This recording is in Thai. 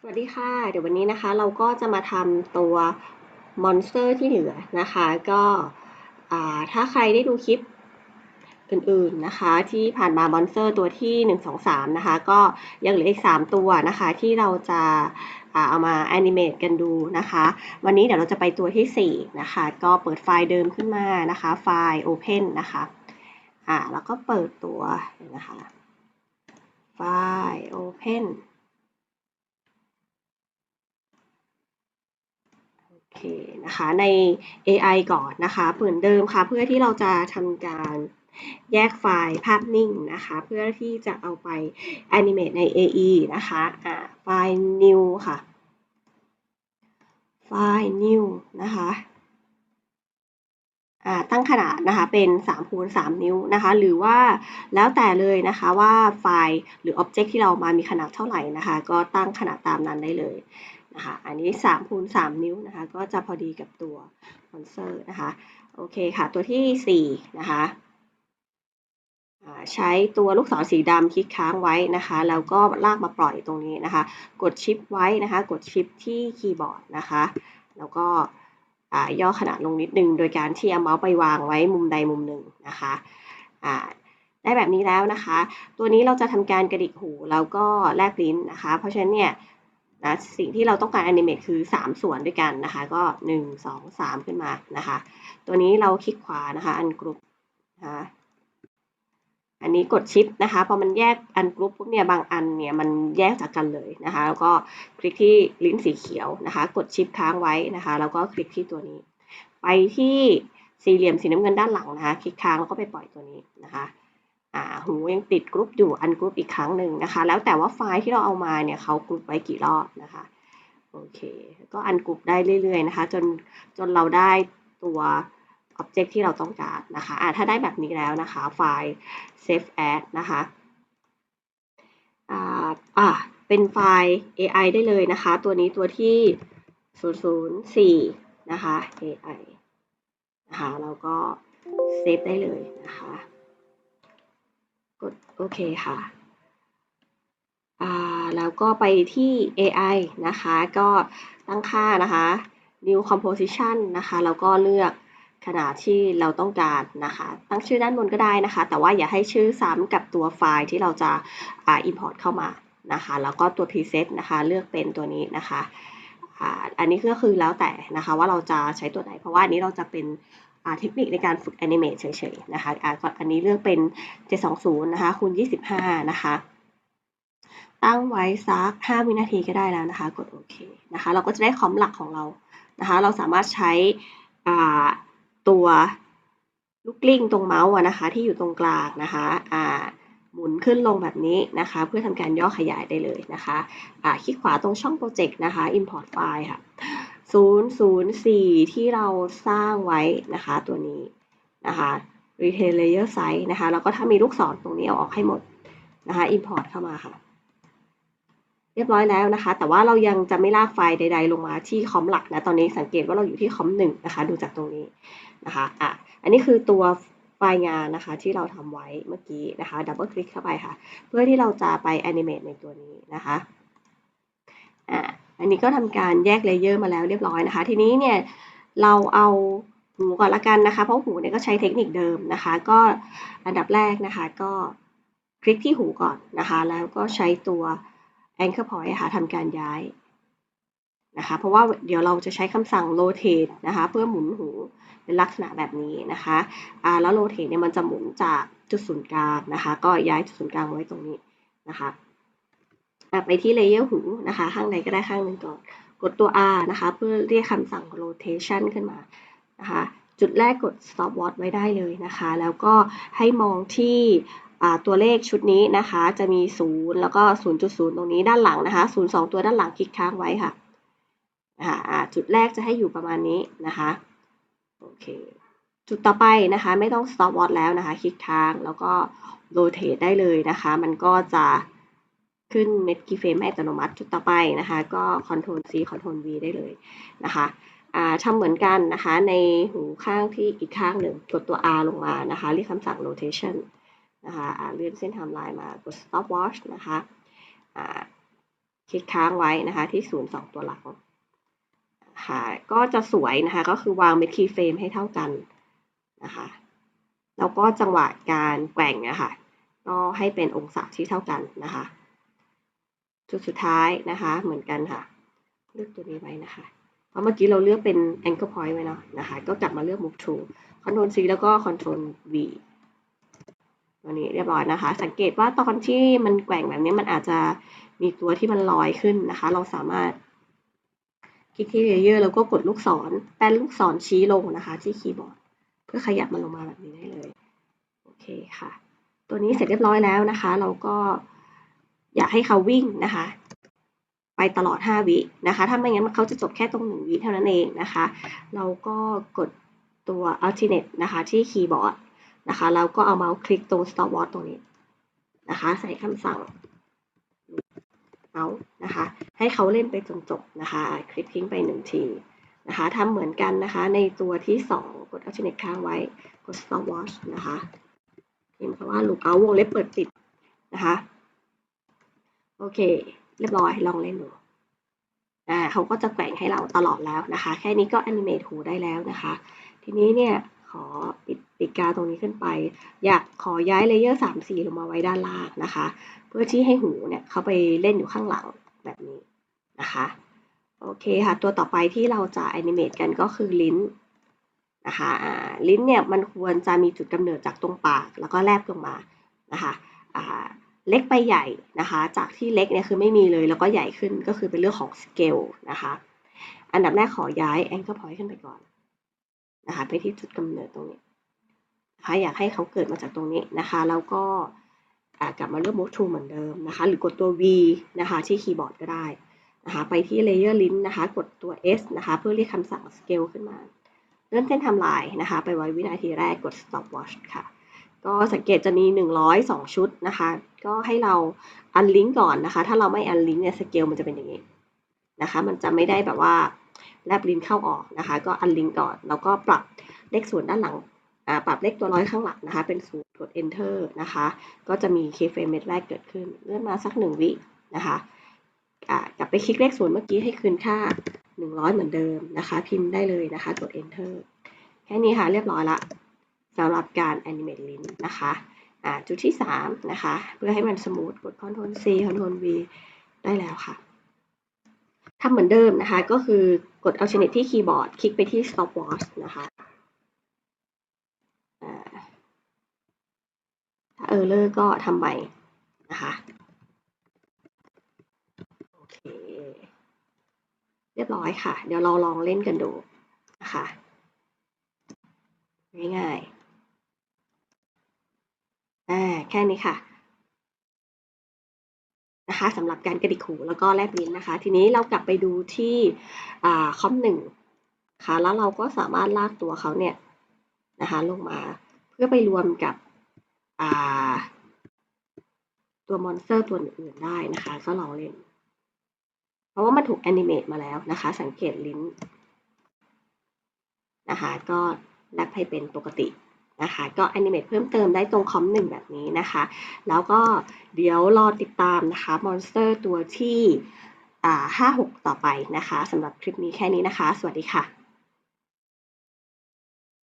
สวัสดีค่ะ เดี๋ยววันนี้นะคะเราก็จะมาทำตัวมอนสเตอร์ที่เหลือนะคะ ก็ถ้าใครได้ดูคลิปอื่นๆนะคะ ที่ผ่านมามอนสเตอร์ตัวที่ 1 2 3 นะคะ ก็ยังเหลืออีก 3 ตัวนะคะ ที่เราจะเอามาแอนิเมตกันดูนะคะ วันนี้เดี๋ยวเราจะไปตัวที่ 4 นะคะ ก็เปิดไฟล์เดิมขึ้นมานะคะ ไฟล์ Open นะคะอ่าแล้วก็เปิดตัวนะคะ ไฟล์ Open โอเคนะคะใน AI ก่อนนะคะเหมือนเดิมค่ะ เพื่อที่เราจะทำการแยกไฟล์ภาพนิ่งนะคะ เพื่อที่จะเอาไป animate ใน AE นะคะอ่าไฟล์ new ค่ะ ไฟล์ new นะคะอ่าตั้งขนาดนะคะเป็น3คูณ3นิ้วนะคะ หรือว่าแล้วแต่เลยนะคะว่าไฟล์หรือ Object ที่เรามามีขนาดเท่าไหร่นะคะ ก็ตั้งขนาดตามนั้นได้เลย นะคะ อันนี้3คูณ3นิ้วนะคะ ก็จะพอดีกับตัวมอนเตอร์นะคะ โอเคค่ะ ตัวที่4นะคะใช้ตัวลูกศรสีดำคลิกค้างไว้นะคะ แล้วก็ลากมาปล่อยตรงนี้นะคะ กดชิปไว้นะคะ กดชิปที่คีย์บอร์ดนะคะ แล้วก็ย่อขนาดลงนิดนึง โดยการที่เอาเมาส์ไปวางไว้มุมใดมุมหนึ่งนะคะได้แบบนี้แล้วนะคะ ตัวนี้เราจะทำการกระดิกหูแล้วก็แลบลิ้นนะคะ เพราะฉะนั้นเนี่ย นะสิ่งที่เราต้องการแอนิเมตคือ 3 ส่วนด้วยกันนะคะ ก็ 1 2 3 ขึ้นมานะคะ ตัวนี้เราคลิกขวานะคะ อันกรุ๊ปนะคะอันนี้กดชิปนะคะพอมันแยกอันกรุ๊ปพวกเนี่ยบางอันเนี่ยมันแยกจากกันเลยนะคะ แล้วก็คลิกที่ลิ้นสีเขียวนะคะ กดชิปค้างไว้นะคะ แล้วก็คลิกที่ตัวนี้ ไปที่สี่เหลี่ยมสีน้ำเงินด้านหลังนะคะ คลิกค้างแล้วก็ไปปล่อยตัวนี้นะคะ หูยังติดกรุ๊ปอยู่อันกรุ๊ปอีกครั้งหนึ่งนะคะ แล้วแต่ว่าไฟล์ที่เราเอามาเนี่ยเขากรุ๊ปไว้กี่รอบนะคะโอเคก็อันกรุ๊ปได้เรื่อยๆนะคะ จนจนเราได้ตัว Object ที่เราต้องการนะคะะถ้าได้แบบนี้แล้วนะคะไฟล์ save as นะคะอ่าอ่าเป็นไฟล์ AI ได้เลยนะคะ ตัวนี้ตัวที่ 004 นะคะ AI นะคะแล้วก็เซฟได้เลยนะคะ กดโอเคค่ะอ่าแล้วก็ไปที่ AI นะคะ ก็ตั้งค่านะคะ new composition นะคะ แล้วก็เลือกขนาดที่เราต้องการนะคะ ตั้งชื่อด้านบนก็ได้นะคะ แต่ว่าอย่าให้ชื่อซ้ำกับตัวไฟล์ที่เราจะ import เข้ามานะคะ แล้วก็ตัว preset นะคะ เลือกเป็นตัวนี้นะคะ อันนี้ก็คือแล้วแต่นะคะว่าเราจะใช้ตัวไหน เพราะว่าอันนี้เราจะเป็น เทคนิคในการฝึกแอนิเมตเฉยๆนะคะอันนี้เลือกเป็น 720 นะคะคูณ 25 นะคะ ตั้งไว้สัก 5 วินาทีก็ได้แล้วนะคะ กดโอเคนะคะ เราก็จะได้คอมหลักของเรานะคะ เราสามารถใช้ตัวลูกกลิ้งตรงเมาส์นะคะ ที่อยู่ตรงกลางนะคะอ่าหมุนขึ้นลงแบบนี้นะคะ เพื่อทำการย่อขยายได้เลยนะคะคลิกขวาตรงช่องโปรเจกต์นะคะ import file ค่ะ 004 ที่เราสร้างไว้นะคะตัวนี้นะคะ retain layer size นะคะแล้วก็ถ้ามีลูกศรตรงนี้เอาออกให้หมดนะคะ import เข้ามาค่ะ เรียบร้อยแล้วนะคะ แต่ว่าเรายังจะไม่ลากไฟล์ใด ๆ ลงมาที่คอมหลักนะตอนนี้สังเกตว่าเราอยู่ที่คอมหนึ่งนะคะ ดูจากตรงนี้นะคะอะอันนี้คือตัวไฟล์งานนะคะที่เราทำไว้เมื่อกี้นะคะดับเบิลคลิกเข้าไปค่ะ เพื่อที่เราจะไปแอนิเมตในตัวนี้นะคะอะ อันนี้ก็ทำการแยกเลเยอร์มาแล้วเรียบร้อยนะคะ ทีนี้เนี่ยเราเอาหูก่อนละกันนะคะ เพราะหูเนี่ยก็ใช้เทคนิคเดิมนะคะ ก็อันดับแรกนะคะก็คลิกที่หูก่อนนะคะ แล้วก็ใช้ตัว anchor point ค่ะทำการย้ายนะคะ เพราะว่าเดี๋ยวเราจะใช้คำสั่ง rotate นะคะ เพื่อหมุนหูเป็นลักษณะแบบนี้นะคะอ่าแล้ว rotate เนี่ยมันจะหมุนจากจุดศูนย์กลางนะคะ ก็ย้ายจุดศูนย์กลางไว้ตรงนี้นะคะ ไปที่เลเยอร์หูนะคะ ข้างในก็ได้ข้างหนึ่งก่อน กดตัว R นะคะ เพื่อเรียกคำสั่ง rotation ขึ้นมานะคะ จุดแรกกด stop watch ไว้ได้เลยนะคะ แล้วก็ให้มองที่ตัวเลขชุดนี้นะคะ จะมี 0 แล้วก็ 0.0 ตรงนี้ด้านหลังนะคะ 0 2 ตัวด้านหลังคลิกค้างไว้ค่ะจุดแรกจะให้อยู่ประมาณนี้นะคะ โอเค จุดต่อไปนะคะ ไม่ต้อง stop watch แล้วนะคะ คลิกค้างแล้วก็ rotate ได้เลยนะคะ มันก็จะ ขึ้นเม็ดกีเฟรมอัตโนมัติจุดต่อไปนะคะ ก็ Ctrl C Ctrl V ได้เลยนะคะทำเหมือนกันนะคะในหูข้างที่อีกข้างหนึ่งกดตัว R ลงมานะคะเรียกคำสั่ง rotation นะคะเลื่อนเส้นไทม์ไลน์มากด stop watch นะคะคลิกค้างไว้นะคะที่ศูนย์สองตัวหลังค่ะก็จะสวยนะคะก็คือวางเม็ดคีย์เฟรมให้เท่ากันนะคะแล้วก็จังหวะการแกว่งอะคะก็ให้เป็นองศาที่เท่ากันนะคะ จุดสุดท้ายนะคะ เหมือนกันค่ะ เลือกตัวนี้ไว้นะคะ เพราะเมื่อกี้เราเลือกเป็น anchor point ไว้เนาะนะคะ ก็กลับมาเลือก move to control C แล้วก็ control V ตัวนี้เรียบร้อยนะคะ สังเกตว่าตอนที่มันแกว่งแบบนี้มันอาจจะมีตัวที่มันลอยขึ้นนะคะ เราสามารถคลิกที่ layer แล้วก็กดลูกศรแป้นลูกศรชี้ลงนะคะ ที่คีย์บอร์ด เพื่อขยับมันลงมาแบบนี้ได้เลย โอเคค่ะ ตัวนี้เสร็จเรียบร้อยแล้วนะคะ เราก็ อยากให้เขาวิ่งนะคะ ไปตลอด 5 วินะคะ ถ้าไม่งั้นเขาจะจบแค่ตรง 1 วิเท่านั้นเองนะคะ เราก็กดตัว alternate นะคะที่คีย์บอร์ดนะคะ แล้วก็เอาเมาส์คลิกตรง stop watch ตรงนี้นะคะ ใส่คำสั่งเมาส์นะคะ ให้เขาเล่นไปจนจบนะคะ คลิกทิ้งไปหนึ่งทีนะคะทำเหมือนกันนะคะ ในตัวที่ 2 กด alternate ค้างไว้ กด stop watch นะคะพิมพ์คำว่า lookout วงเล็บเปิดปิดนะคะ โอเค เรียบร้อยลองเล่นดูอ่าเขาก็จะแกว่งให้เราตลอดแล้วนะคะ แค่นี้ก็ animate หูได้แล้วนะคะ ทีนี้เนี่ยขอปิดปีกกาตรงนี้ขึ้นไป อยากขอย้ายเลเยอร์สามสี่ลงมาไว้ด้านล่างนะคะ เพื่อที่ให้หูเนี่ยเขาไปเล่นอยู่ข้างหลังแบบนี้นะคะโอเคค่ะ ตัวต่อไปที่เราจะ animate กันก็คือลิ้นนะคะลิ้นเนี่ยมันควรจะมีจุดกำเนิดจากตรงปากแล้วก็แลบลงมานะคะอ่า เล็กไปใหญ่นะคะ จากที่เล็กเนี่ยคือไม่มีเลยแล้วก็ใหญ่ขึ้นก็คือเป็นเรื่องของสเกลนะคะ อันดับแรกขอย้าย anchor point ขึ้นไปก่อนนะคะไปที่จุดกำเนิดตรงนี้นะคะอยากให้เขาเกิดมาจากตรงนี้นะคะแล้วก็กลับมาเลือก move to เหมือนเดิมนะคะ หรือกดตัว V นะคะที่คีย์บอร์ดก็ได้นะคะไปที่ layer ลิ้นนะคะ กดตัว S นะคะ เพื่อเรียกคำสั่ง scale ขึ้นมาเลื่อนเส้นทม์ไลน์นะคะ ไปไว้วินาทีแรกกด stop watch ค่ะ ก็สังเกตจะมี 102 ชุดนะคะ ก็ให้เรา unlink ก่อนนะคะ ถ้าเราไม่ unlink เนี่ยสเกลมันจะเป็นอย่างนี้นะคะ มันจะไม่ได้แบบว่าแลบลิ้นเข้าออกนะคะ ก็ unlink ก่อน แล้วก็ปรับเลขศูนย์ด้านหลังปรับเลขตัวร้อยข้างหลังนะคะ เป็นศูนย์กด enter นะคะ ก็จะมี keyframe เม็ดแรกเกิดขึ้น เลื่อนมาสักหนึ่งวินะคะกลับไปคลิกเลขศูนย์เมื่อกี้ให้คืนค่า 100 เหมือนเดิมนะคะ พิมพ์ได้เลยนะคะ กด enter แค่นี้ค่ะ เรียบร้อยละ สำหรับการ animate ลิ้นนะคะจุดที่ 3 นะคะ เพื่อให้มันสมูทกด Ctrl C Ctrl V ได้แล้วค่ะทำเหมือนเดิมนะคะ ก็คือกด alternate ที่คีย์บอร์ด คลิกไปที่ stop watch นะคะถ้า error ก็ทำใหม่นะคะโอเค เรียบร้อยค่ะ เดี๋ยวเราลองเล่นกันดูนะคะง่ายๆ อ่าแค่นี้ค่ะนะคะสำหรับการกระดิกหูแล้วก็แลบลิ้นนะคะ ทีนี้เรากลับไปดูที่คอมหนึ่งค่ะแล้วเราก็สามารถลากตัวเขาเนี่ยนะคะลงมาเพื่อไปรวมกับตัวมอนสเตอร์ตัวอื่นได้นะคะ ก็ลองเล่น เพราะว่ามันถูกแอนิเมตมาแล้วนะคะ สังเกตลิ้นนะคะก็แลบให้เป็นปกติ นะคะก็แอนิเมตเพิ่มเติมได้ตรงคอมหนึ่งแบบนี้นะคะ แล้วก็เดี๋ยวรอติดตามนะคะมอนสเตอร์ตัวที่ห้าหกต่อไปนะคะสำหรับคลิปนี้แค่นี้นะคะ สวัสดีค่ะ